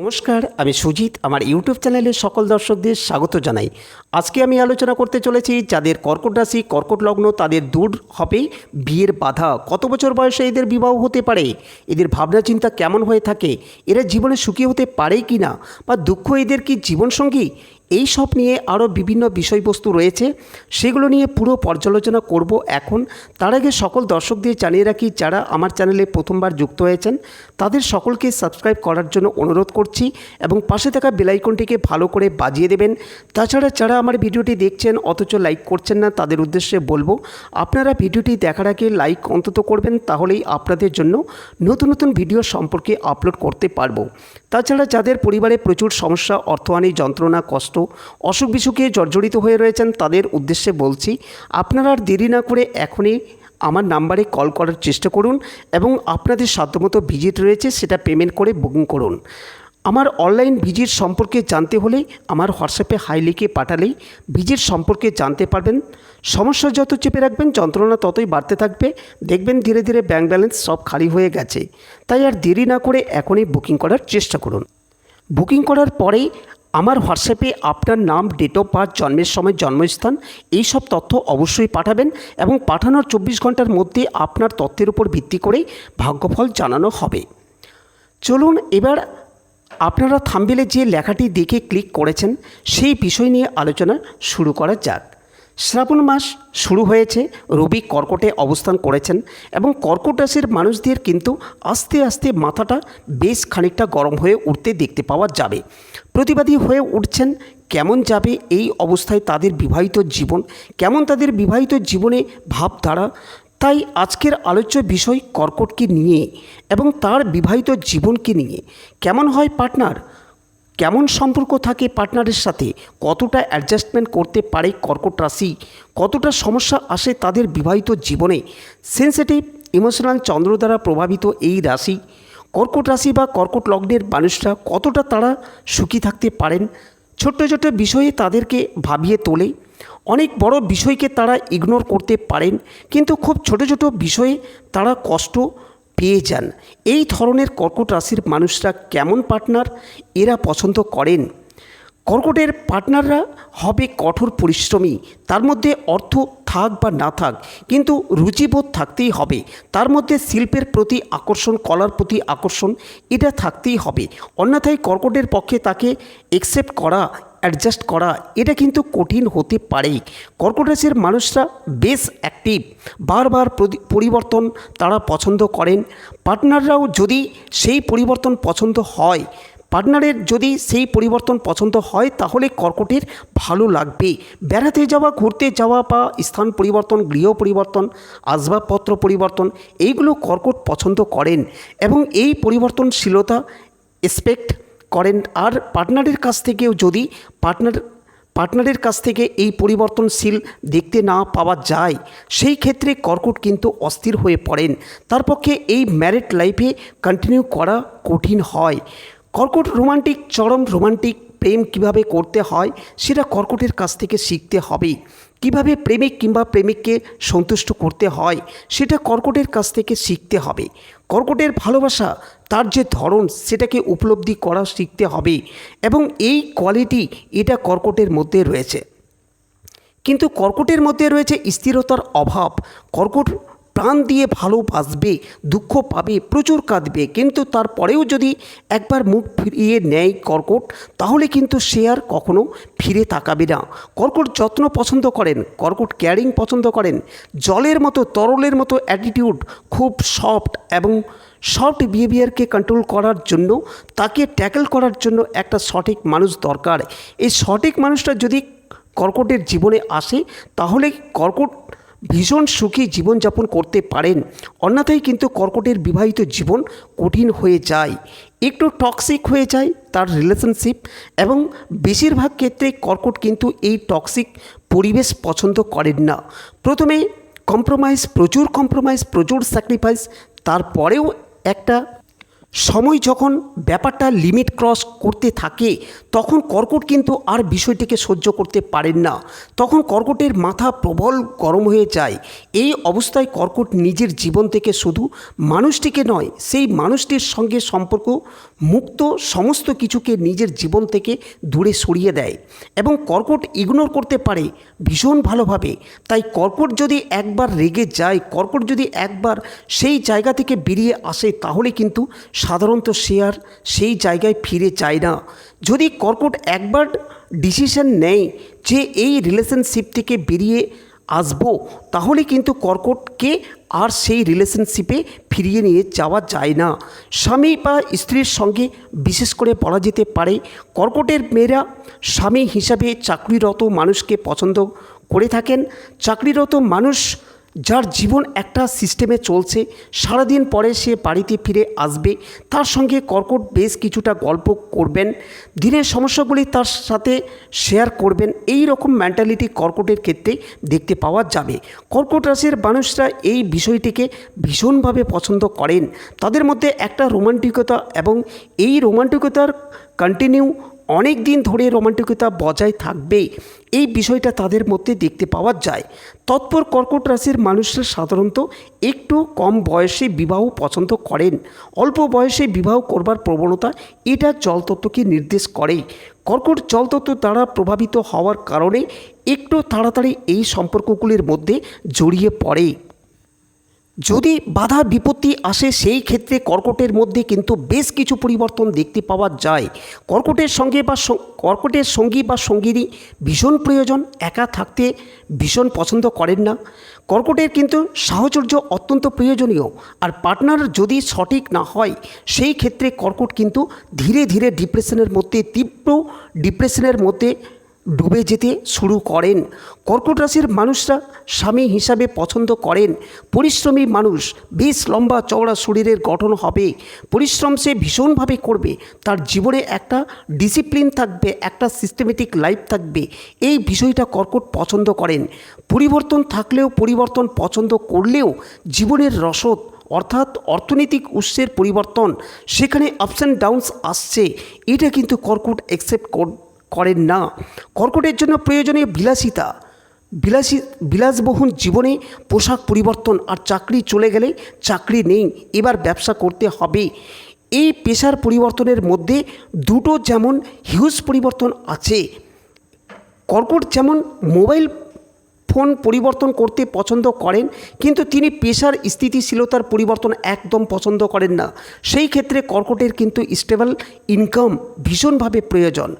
নমস্কার, আমি সুজিত। আমার ইউটিউব চ্যানেলে সকল দর্শকদের স্বাগত জানাই। আজকে আমি আলোচনা করতে চলেছি যাদের কর্কট রাশি, কর্কট লগ্ন তাদের দূর হবে বিয়ের বাধা, কত বছর বয়সে এদের বিবাহ হতে পারে? এদের ভাবনা চিন্তা কেমন হয়ে থাকে? এরা জীবনে সুখী হতে পারে কি না বা দুঃখ এদের কি জীবনসঙ্গী? এই সব নিয়ে আরও বিভিন্ন বিষয়বস্তু রয়েছে। সেগুলো নিয়ে পুরো পর্যালোচনা করব এখন। তার আগে সকল দর্শকদের জানিয়ে রাখি, যারা আমার চ্যানেলে প্রথমবার যুক্ত হয়েছেন, তাদের সকলকে সাবস্ক্রাইব করার জন্য অনুরোধ করছি এবং পাশে থাকা বেলাইকনটিকে ভালো করে বাজিয়ে দেবেন। তাছাড়া যারা আমার ভিডিওটি দেখছেন অথচ লাইক করছেন না, তাদের উদ্দেশ্যে বলব, আপনারা ভিডিওটি দেখার আগে লাইক অন্তত করবেন, তাহলেই আপনাদের জন্য নতুন নতুন ভিডিও সম্পর্কে আপলোড করতে পারব। তাছাড়া যাদের পরিবারে প্রচুর সমস্যা, অর্থহানি, যন্ত্রণা, কষ্ট, অসুখ বিসুখে জর্জরিত হয়ে রয়েছেন তাদের উদ্দেশ্যে বলছি, আপনারা আর দেরি না করে এখনই আমার নাম্বারে কল করার চেষ্টা করুন এবং আপনাদের সাধ্যমতো ভিজিট রয়েছে সেটা পেমেন্ট করে বুকিং করুন। আমার অনলাইন ভিজিট সম্পর্কে জানতে হলে আমার হোয়াটসঅ্যাপে হাই লিখে পাঠালেই ভিজিট সম্পর্কে জানতে পারবেন। সমস্যা যত চেপে রাখবেন, যন্ত্রণা ততই বাড়তে থাকবে। দেখবেন ধীরে ধীরে ব্যাঙ্ক ব্যালেন্স সব খালি হয়ে গেছে। তাই আর দেরি না করে এখনই বুকিং করার চেষ্টা করুন। বুকিং করার পরেই আমার হোয়াটসঅ্যাপে আপনার নাম ডেট অফ বার্থ জন্মের সময়, জন্মস্থান, এই সব তথ্য অবশ্যই পাঠাবেন এবং পাঠানোর চব্বিশ ঘণ্টার মধ্যে আপনার তথ্যের উপর ভিত্তি করেই ভাগ্যফল জানানো হবে। চলুন এবার আপনারা থাম্বেলে যে লেখাটি দেখে ক্লিক করেছেন, সেই বিষয় নিয়ে আলোচনা শুরু করা যাক। শ্রাবণ মাস শুরু হয়েছে, রবি কর্কটে অবস্থান করেছেন এবং কর্কট রাশির মানুষদের কিন্তু আস্তে আস্তে মাথাটা বেশ খানিকটা গরম হয়ে উঠতে দেখতে পাওয়া যাবে। প্রতিবাদী হয়ে উঠছেন, কেমন যাবে এই অবস্থায় তাদের বিবাহিত জীবন, কেমন তাদের বিবাহিত জীবনে ভাবধারা তাই আজকের আলোচ্য বিষয় কর্কটকে নিয়ে এবং তার বিবাহিত জীবনকে নিয়ে। কেমন হয় পার্টনার? কেমন সম্পর্ক থাকে পার্টনারের সাথে? কতটা অ্যাডজাস্টমেন্ট করতে পারে কর্কট রাশি? কতটা সমস্যা আসে তাদের বিবাহিত জীবনে? সেন্সিটিভ ইমোশনাল চন্দ্র দ্বারা প্রভাবিত এই রাশি। কর্কট রাশি বা কর্কট লগ্নের মানুষরা কতটা তারা সুখী থাকতে পারেন? ছোট্ট ছোট্ট বিষয়ে তাদেরকে ভাবিয়ে তোলে। অনেক বড় বিষয়কে তারা ইগনোর করতে পারেন, কিন্তু খুব ছোট ছোট বিষয়ে তারা কষ্ট পেয়ে যান। এই ধরনের কর্কট রাশির মানুষরা কেমন পার্টনার এরা পছন্দ করেন। কর্কটের পার্টনাররা হবে কঠোর পরিশ্রমী। তার মধ্যে অর্থ থাক বা না থাক, কিন্তু রুচিবোধ থাকতেই হবে। তার মধ্যে শিল্পের প্রতি আকর্ষণ, কলার প্রতি আকর্ষণ, এটা থাকতেই হবে। অন্যথায় কর্কটের পক্ষে তাকে একসেপ্ট করা অ্যাডজাস্ট করা, এটা কিন্তু কঠিন হতে পারে কর্কট রাশির মানুষরা বেশ অ্যাক্টিভ বারবার পরিবর্তন তারা পছন্দ করেন। পার্টনাররাও যদি সেই পরিবর্তন পছন্দ হয় পার্টনারের যদি সেই পরিবর্তন পছন্দ হয়, তাহলে কর্কটের ভালো লাগবে। বেড়াতে যাওয়া, ঘুরতে যাওয়া বা স্থান পরিবর্তন, গৃহ পরিবর্তন, আসবাবপত্র পরিবর্তন, এইগুলো কর্কট পছন্দ করেন এবং এই পরিবর্তনশীলতা এক্সপেক্ট করেন। আর পার্টনারের কাছ থেকেও যদি পার্টনার, পার্টনারের কাছ থেকে এই পরিবর্তনশীল দেখতে না পাওয়া যায়, সেই ক্ষেত্রে কর্কট কিন্তু অস্থির হয়ে পড়েন। তার পক্ষে এই ম্যারিড লাইফে কন্টিনিউ করা কঠিন হয়। কর্কট রোমান্টিক, চরম রোমান্টিক প্রেম কীভাবে করতে হয়, সেটা কর্কটের কাছ থেকে শিখতে হবে কীভাবে প্রেমিক কিংবা প্রেমিককে সন্তুষ্ট করতে হয়, সেটা কর্কটের কাছ থেকে শিখতে হবে। কর্কটের ভালোবাসা, তার যে ধরন, সেটাকে উপলব্ধি করা শিখতে হবে এবং এই কোয়ালিটি এটা কর্কটের মধ্যে রয়েছে। কিন্তু কর্কটের মধ্যে রয়েছে স্থিরতার অভাব। কর্কট প্রাণ দিয়ে ভালোবাসবে দুঃখ পাবে, প্রচুর কাঁদবে। কিন্তু তারপরেও যদি একবার মুখ ফিরিয়ে নেয় কর্কট, তাহলে কিন্তু সে আর কখনো ফিরে তাকাবে না। কর্কট যত্ন পছন্দ করেন, কর্কট ক্যারিং পছন্দ করেন। জলের মতো, তরলের মতো অ্যাটিটিউড খুব সফট এবং সফট বিহেভিয়ারকে কন্ট্রোল করার জন্য, তাকে ট্যাকেল করার জন্য একটা সঠিক মানুষ দরকার। এই সঠিক মানুষটা যদি কর্কটের জীবনে আসে, তাহলে কর্কট ভীষণ সুখী জীবনযাপন করতে পারেন। অন্যথায় কিন্তু কর্কটের বিবাহিত জীবন কঠিন হয়ে যায়। একটু টক্সিক হয়ে যায় তার রিলেশনশিপ এবং বেশিরভাগ ক্ষেত্রে কর্কট কিন্তু এই টক্সিক পরিবেশ পছন্দ করেন না। প্রথমে কম্প্রোমাইজ প্রচুর কম্প্রোমাইজ প্রচুর স্যাক্রিফাইস তারপরেও একটা সময় যখন ব্যাপারটা লিমিট ক্রস করতে থাকে, তখন কর্কট কিন্তু আর বিষয়টিকে সহ্য করতে পারেন না। তখন কর্কটের মাথা প্রবল গরম হয়ে যায়। এই অবস্থায় কর্কট নিজের জীবন থেকে শুধু মানুষটিকে নয়, সেই মানুষটির সঙ্গে সম্পর্ক মুক্ত সমস্ত কিছুকে নিজের জীবন থেকে দূরে সরিয়ে দেয় এবং কর্কট ইগনোর করতে পারে ভীষণ ভালোভাবে। তাই কর্কট যদি একবার রেগে যায়, কর্কট যদি একবার সেই জায়গা থেকে বেরিয়ে আসে, তাহলে কিন্তু সাধারণত শেয়ার সেই জায়গায় ফিরে যায় না। যদি কর্কট একবার ডিসিশন নেয় যে এই রিলেশনশিপ থেকে বেরিয়ে আসব, তাহলে কিন্তু কর্কটকে আর সেই রিলেশনশিপে ফিরিয়ে নিয়ে যাওয়া যায় না। স্বামী বা স্ত্রীর সঙ্গে বিশেষ করে বলা যেতে পারে, কর্কটের মেয়েরা স্বামী হিসাবে চাকরিরত মানুষকে পছন্দ করে থাকেন। চাকরিরত মানুষ যার জীবন একটা সিস্টেমে চলছে, সারাদিন পরে সে বাড়িতে ফিরে আসবে, তার সঙ্গে কর্কট বেশ কিছুটা গল্প করবেন, দিনের সমস্যাগুলি তার সাথে শেয়ার করবেন, এই রকম মেন্টালিটি কর্কটের ক্ষেত্রে দেখতে পাওয়া যাবে। কর্কট রাশির মানুষরা এই বিষয়টিকে ভীষণভাবে পছন্দ করেন। তাদের মধ্যে একটা রোমান্টিকতা এবং এই রোমান্টিকতার কন্টিনিউ অনেক দিন ধরে রোমান্টিকতা বজায় থাকবে। এই বিষয়টা তাদের মধ্যে দেখতে পাওয়া যায়। তৎপর কর্কট রাশির মানুষরা সাধারণত একটু কম বয়সে বিবাহ পছন্দ করেন। অল্প বয়সে বিবাহ করবার প্রবণতা এটা জলতত্ত্বকে নির্দেশ করে। কর্কট জলতত্ত্ব দ্বারা প্রভাবিত হওয়ার কারণে একটু তাড়াতাড়ি এই সম্পর্কগুলির মধ্যে জড়িয়ে পড়ে। যদি বাধা বিপত্তি আসে, সেই ক্ষেত্রে কর্কটের মধ্যে কিন্তু বেশ কিছু পরিবর্তন দেখতে পাওয়া যায়। কর্কটের সঙ্গে বা কর্কটের সঙ্গী বা সঙ্গিনী ভীষণ প্রয়োজন, একা থাকতে ভীষণ পছন্দ করেন না। কর্কটের কিন্তু সাহচর্য অত্যন্ত প্রয়োজনীয়, আর পার্টনার যদি সঠিক না হয়, সেই ক্ষেত্রে কর্কট কিন্তু ধীরে ধীরে ডিপ্রেশনের মধ্যে, তীব্র ডিপ্রেশনের মধ্যে ডুবে যেতে শুরু করেন। কর্কট রাশির মানুষরা স্বামী হিসাবে পছন্দ করেন। পরিশ্রমী মানুষ বেশ লম্বা চওড়া শরীরের গঠন হবে। পরিশ্রম সে ভীষণভাবে করবে। তার জীবনে একটা ডিসিপ্লিন থাকবে, একটা সিস্টেমেটিক লাইফ থাকবে। এই বিষয়টা কর্কট পছন্দ করেন। পরিবর্তন থাকলেও পরিবর্তন পছন্দ করলেও জীবনের রসদ, অর্থাৎ অর্থনৈতিক উৎসের পরিবর্তন, সেখানে আপস অ্যান্ড ডাউনস আসছে। এটা কিন্তু কর্কট অ্যাকসেপ্ট করেন না। কর্কটের জন্য প্রয়োজনীয় বিলাসিতা। বিলাসী, বিলাসবহুল জীবনে পোশাক পরিবর্তন আর চাকরি চলে গেলে চাকরি নেই, এবার ব্যবসা করতে হবে। এই পেশার পরিবর্তনের মধ্যে দুটো যেমন হিউজ পরিবর্তন আছে। কর্কট যেমন মোবাইল ফোন পরিবর্তন করতে পছন্দ করেন, কিন্তু তিনি পেশার স্থিতিশীলতার পরিবর্তন একদম পছন্দ করেন না। সেই ক্ষেত্রে কর্কটের কিন্তু স্টেবল ইনকাম ভীষণভাবে প্রয়োজন।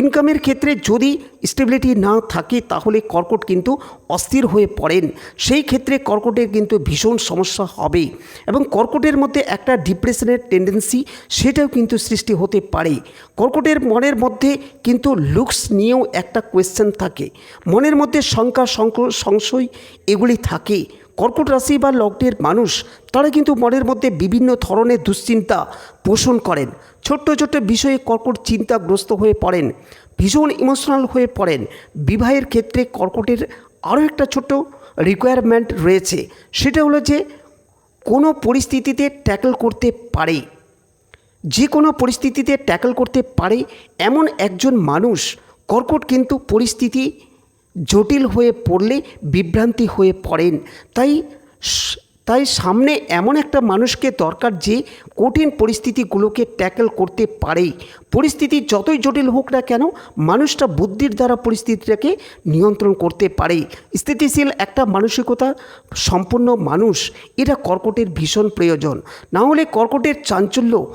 ইনকামের ক্ষেত্রে যদি স্টেবিলিটি না থাকে, তাহলে কর্কট কিন্তু অস্থির হয়ে পড়েন। সেই ক্ষেত্রে কর্কটের কিন্তু ভীষণ সমস্যা হবে এবং কর্কটের মধ্যে একটা ডিপ্রেশনের টেন্ডেন্সি সেটাও কিন্তু সৃষ্টি হতে পারে। কর্কটের মনের মধ্যে কিন্তু লুকস নিয়েও একটা কোয়েশ্চেন থাকে। মনের মধ্যে শঙ্কা সংক সংশয় এগুলি থাকে। কর্কট রাশি বা লগ্নের মানুষ, তারা কিন্তু মনের মধ্যে বিভিন্ন ধরনের দুশ্চিন্তা পোষণ করেন। ছোট্ট ছোট্ট বিষয়ে কর্কট চিন্তাগ্রস্ত হয়ে পড়েন, ভীষণ ইমোশনাল হয়ে পড়েন। বিবাহের ক্ষেত্রে কর্কটের আরও একটা ছোট্ট রিকোয়ারমেন্ট রয়েছে, সেটা হলো যে কোনো পরিস্থিতিতে ট্যাকল করতে পারে। যে কোনো পরিস্থিতিতে ট্যাকল করতে পারে এমন একজন মানুষ, কর্কট কিন্তু পরিস্থিতি জটিল হয়ে পড়লে বিভ্রান্তি হয়ে পড়েন। তাই তাই সামনে এমন একটা মানুষকে দরকার যে কঠিন পরিস্থিতিগুলোকে ট্যাকল করতে পারে। পরিস্থিতি যতই জটিল হোক না কেন, মানুষটা বুদ্ধির দ্বারা পরিস্থিতিটাকে নিয়ন্ত্রণ করতে পারে। স্থিতিশীল একটা মানসিকতা সম্পন্ন মানুষ, এটা কর্কটের ভীষণ প্রয়োজন। না হলে কর্কটের চাঞ্চল্য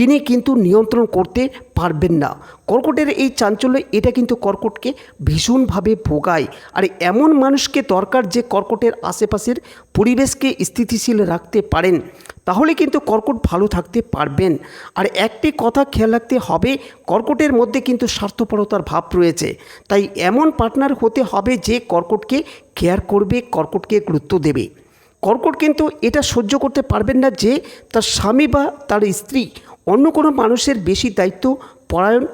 তিনি কিন্তু নিয়ন্ত্রণ করতে পারবেন না। কর্কটের এই চাঞ্চল্য, এটা কিন্তু কর্কটকে ভীষণভাবে ভোগায়। আর এমন মানুষকে দরকার যে কর্কটের আশেপাশের পরিবেশকে স্থিতিশীল রাখতে পারেন, তাহলে কিন্তু কর্কট ভালো থাকতে পারবেন। আর একটি কথা খেয়াল রাখতে হবে, কর্কটের মধ্যে কিন্তু স্বার্থপরতার ভাব রয়েছে। তাই এমন পার্টনার হতে হবে যে কর্কটকে কেয়ার করবে, কর্কটকে গুরুত্ব দেবে। কর্কট কিন্তু এটা সহ্য করতে পারবেন না যে তার স্বামী বা তার স্ত্রী অন্য কোনো মানুষের বেশি দায়িত্ব পরায়ণ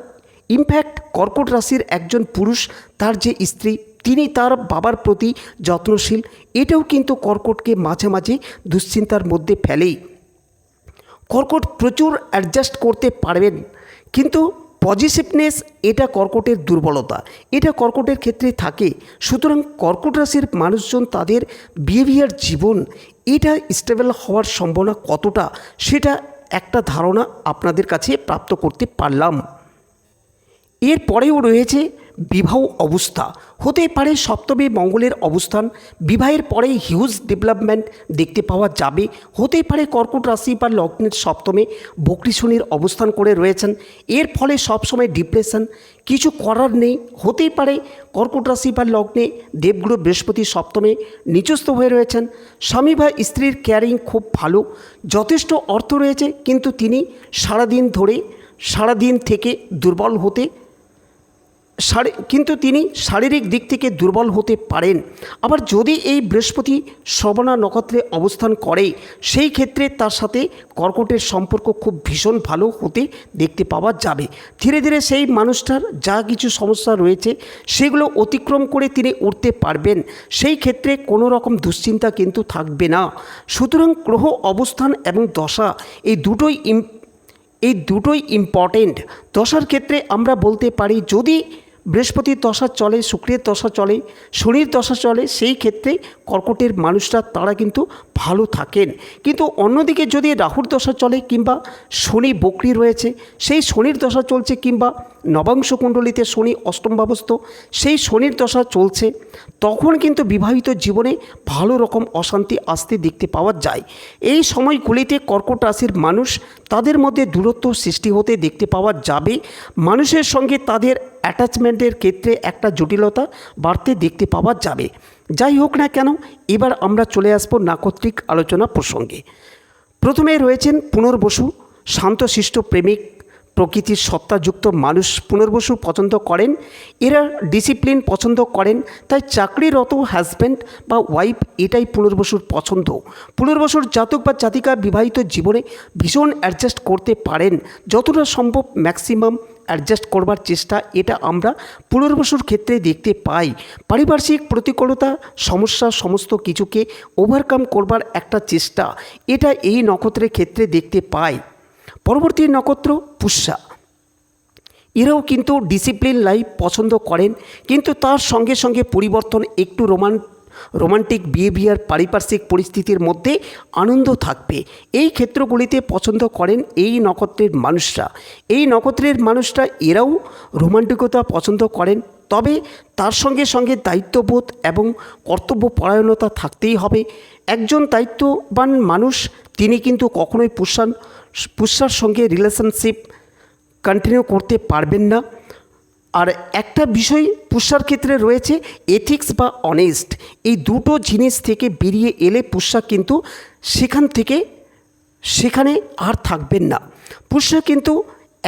ইনফ্যাক্ট কর্কট রাশির একজন পুরুষ, তার যে স্ত্রী, তিনি তার বাবার প্রতি যত্নশীল, এটাও কিন্তু কর্কটকে মাঝে মাঝে দুশ্চিন্তার মধ্যে ফেলেই। কর্কট প্রচুর অ্যাডজাস্ট করতে পারবেন, কিন্তু পজিটিভনেস এটা কর্কটের দুর্বলতা, এটা কর্কটের ক্ষেত্রে থাকে। সুতরাং কর্কট রাশির মানুষজন তাদের বিহেভিয়ার জীবন, এটা স্টেবল হওয়ার সম্ভাবনা কতটা, সেটা একটা ধারণা আপনাদের কাছে প্রাপ্ত করতে পারলাম। এরপরেও রয়েছে বিবাহ অবস্থা। হতে পারে সপ্তমে মঙ্গলের অবস্থান। বিবাহের পরে হিউজ ডেভেলপমেন্ট দেখতে পাওয়া যাবে। হতে পারে কর্কট রাশি বা লগ্নের সপ্তমে বকরি শনির অবস্থান করে রয়েছেন। এর ফলে সবসময় ডিপ্রেশন কিছু করার নেই। হতেই পারে কর্কট রাশি বা লগ্নে দেবগুরু বৃহস্পতি সপ্তমে নিচস্থ হয়ে রয়েছেন। স্বামী বা স্ত্রীর কেয়ারিং খুব ভালো। যথেষ্ট অর্থ রয়েছে। কিন্তু তিনি সারাদিন ধরে, সারাদিন থেকে দুর্বল হতে কিন্তু তিনি শারীরিক দিক থেকে দুর্বল হতে পারেন। আবার যদি এই বৃহস্পতি শ্রবণা নক্ষত্রে অবস্থান করে, সেই ক্ষেত্রে তার সাথে কর্কটের সম্পর্ক খুব ভীষণ ভালো হতে দেখতে পাওয়া যাবে। ধীরে ধীরে সেই মানুষটার যা কিছু সমস্যা রয়েছে, সেগুলো অতিক্রম করে তিনি উঠতে পারবেন। সেই ক্ষেত্রে কোনো রকম দুশ্চিন্তা কিন্তু থাকবে না। সুতরাং গ্রহ অবস্থান এবং দশা এই দুটোই এই দুটোই ইম্পর্টেন্ট দশার ক্ষেত্রে আমরা বলতে পারি, যদি বৃহস্পতির দশা চলে, শুক্রের দশা চলে, শনির দশা চলে, সেই ক্ষেত্রে কর্কটের মানুষরা তারা কিন্তু ভালো থাকেন। কিন্তু অন্যদিকে যদি রাহুর দশা চলে কিংবা শনি বকরি রয়েছে, সেই শনির দশা চলছে কিংবা নবাংশ কুণ্ডলিতে শনি অষ্টম ভাবস্থ সেই শনির দশা চলছে, তখন কিন্তু বিবাহিত জীবনে ভালো রকম অশান্তি, আসতে দেখতে পাওয়া যায়। এই সময়গুলিতে কর্কট রাশির মানুষ তাদের মধ্যে দূরত্ব সৃষ্টি হতে দেখতে পাওয়া যাবে। মানুষের সঙ্গে তাদের অ্যাটাচমেন্টের ক্ষেত্রে একটা জটিলতা বাড়তে দেখতে পাওয়া যাবে। যাই হোক না কেন, এবার আমরা চলে আসব নাকত্রিক আলোচনা প্রসঙ্গে। প্রথমে রয়েছেন পুনর্বসু শান্তশিষ্ট প্রেমিক প্রকৃতির সত্তাযুক্ত মানুষ পুনর্বসু পছন্দ করেন, এরা ডিসিপ্লিন পছন্দ করেন, তাই চাকরিরত হাজব্যান্ড বা ওয়াইফ এটাই পুনর্বসুর পছন্দ। পুনর্বসুর জাতক বা জাতিকা বিবাহিত জীবনে ভীষণ অ্যাডজাস্ট করতে পারেন, যতটা সম্ভব ম্যাক্সিমাম অ্যাডজাস্ট করবার চেষ্টা এটা আমরা পুনর্বসুর ক্ষেত্রে দেখতে পাই। পারিপার্শ্বিক প্রতিকূলতা, সমস্যা, সমস্ত কিছুকে ওভারকাম করবার একটা চেষ্টা, এটা এই নক্ষত্রের ক্ষেত্রে দেখতে পাই। পরবর্তী নক্ষত্র পুষ্যা। এরাও কিন্তু ডিসিপ্লিন লাইফ পছন্দ করেন, কিন্তু তার সঙ্গে সঙ্গে পরিবর্তন একটু রোমান রোমান্টিক বিহেভিয়ার পারিপার্শ্বিক পরিস্থিতির মধ্যে আনন্দ থাকবে। এই ক্ষেত্রগুলিতে পছন্দ করেন এই নক্ষত্রের মানুষরা। এই নক্ষত্রের মানুষরা এরাও রোমান্টিকতা পছন্দ করেন, তবে তার সঙ্গে সঙ্গে দায়িত্ববোধ এবং কর্তব্যপরায়ণতা থাকতেই হবে। একজন দায়িত্ববান মানুষ, তিনি কিন্তু কখনোই পুষ্যান পুষ্যার সঙ্গে রিলেশনশিপ কন্টিনিউ করতে পারবেন না। আর একটা বিষয় পুষ্যার ক্ষেত্রে রয়েছে এথিক্স বা অনেস্ট এই দুটো জিনিস থেকে বেরিয়ে এলে পুষ্যা কিন্তু সেখান থেকে, সেখানে আর থাকবেন না। পুষ্যা কিন্তু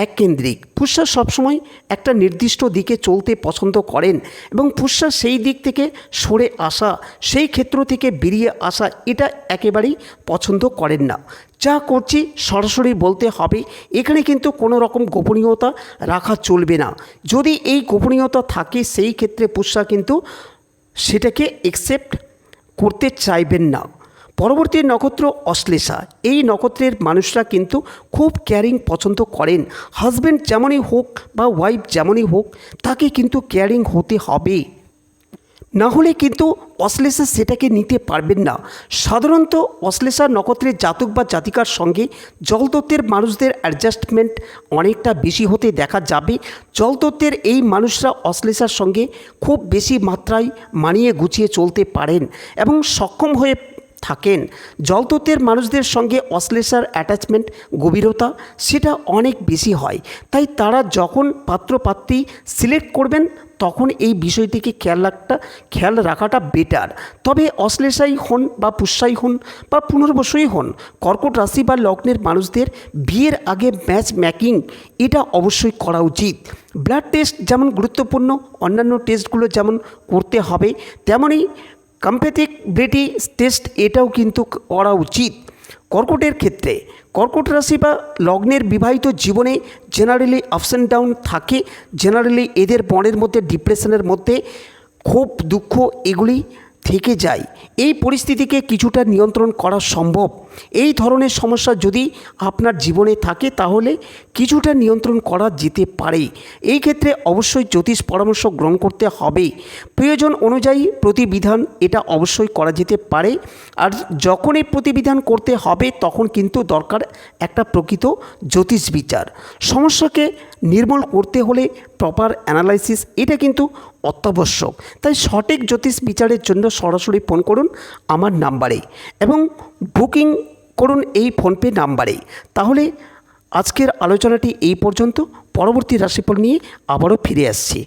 এককেন্দ্রিক। পুষ্যা সবসময় একটা নির্দিষ্ট দিকে চলতে পছন্দ করেন এবং পুষ্যা সেই দিক থেকে সরে আসা, সেই ক্ষেত্র থেকে বেরিয়ে আসা, এটা একেবারেই পছন্দ করেন না। যা করছি সরাসরি বলতে হবে। এখানে কিন্তু কোনো রকম গোপনীয়তা রাখা চলবে না। যদি এই গোপনীয়তা থাকে, সেই ক্ষেত্রে পুষ্যা কিন্তু সেটাকে একসেপ্ট করতে চাইবেন না। পরবর্তী নক্ষত্র অশ্লেষা। এই নক্ষত্রের মানুষরা কিন্তু খুব কেয়ারিং পছন্দ করেন। হাজব্যান্ড যেমনই হোক বা ওয়াইফ যেমনই হোক, তাকে কিন্তু কেয়ারিং হতে হবে। না হলে কিন্তু অশ্লেষা সেটাকে নিতে পারবেন না। সাধারণত অশ্লেষা নক্ষত্রের জাতক বা জাতিকার সঙ্গে জলতত্ত্বের মানুষদের অ্যাডজাস্টমেন্ট অনেকটা বেশি হতে দেখা যাবে। জলতত্ত্বের এই মানুষরা অশ্লেষার সঙ্গে খুব বেশি মাত্রায় মানিয়ে গুছিয়ে চলতে পারেন এবং সক্ষম হয়ে থাকেন। জলতত্ত্বের মানুষদের সঙ্গে অশ্লেষার অ্যাটাচমেন্ট গভীরতা সেটা অনেক বেশি হয়। তাই তারা যখন পাত্রপাত্রী সিলেক্ট করবেন, তখন এই বিষয়টিকে খেয়াল রাখটা, খেয়াল রাখাটা বেটার তবে অশ্লেষাই হন বা পুষ্যাই হন বা পুনর্বসই হন, কর্কট রাশি বা লগ্নের মানুষদের বিয়ের আগে ম্যাচ ম্যাকিং এটা অবশ্যই করা উচিত। ব্লাড টেস্ট যেমন গুরুত্বপূর্ণ, অন্যান্য টেস্টগুলো যেমন করতে হবে, তেমনই কম্প্যাথিক ব্রিটি টেস্ট এটাও কিন্তু করা উচিত। কর্কটের ক্ষেত্রে, কর্কট রাশি বা লগ্নের বিবাহিত জীবনে জেনারেলি আপস অ্যান্ড ডাউন থাকে। জেনারেলি এদের বনের মধ্যে ডিপ্রেশনের মধ্যে খুব দুঃখ এগুলি থেকে যায়। এই পরিস্থিতিকে কিছুটা নিয়ন্ত্রণ করা সম্ভব। এই ধরনের সমস্যা যদি আপনার জীবনে থাকে, তাহলে কিছুটা নিয়ন্ত্রণ করা যেতে পারে। এই ক্ষেত্রে অবশ্যই জ্যোতিষ পরামর্শ গ্রহণ করতে হবে। প্রয়োজন অনুযায়ী প্রতিবিধান এটা অবশ্যই করা যেতে পারে। আর যখন এই প্রতিবিধান করতে হবে, তখন কিন্তু দরকার একটা প্রকৃত জ্যোতিষ বিচার। সমস্যাকে নির্মূল করতে হলে প্রপার অ্যানালাইসিস এটা কিন্তু অত্যাবশ্যক। তাই সঠিক জ্যোতিষ বিচারের জন্য সরাসরি ফোন করুন আমার নাম্বারে এবং বুকিং করুন এই ফোনপে নাম্বারে। তাহলে আজকের আলোচনাটি এই পর্যন্ত। পরবর্তী রাশিফল নিয়ে আবারও ফিরে আসছি।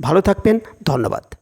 ভালো থাকবেন, ধন্যবাদ।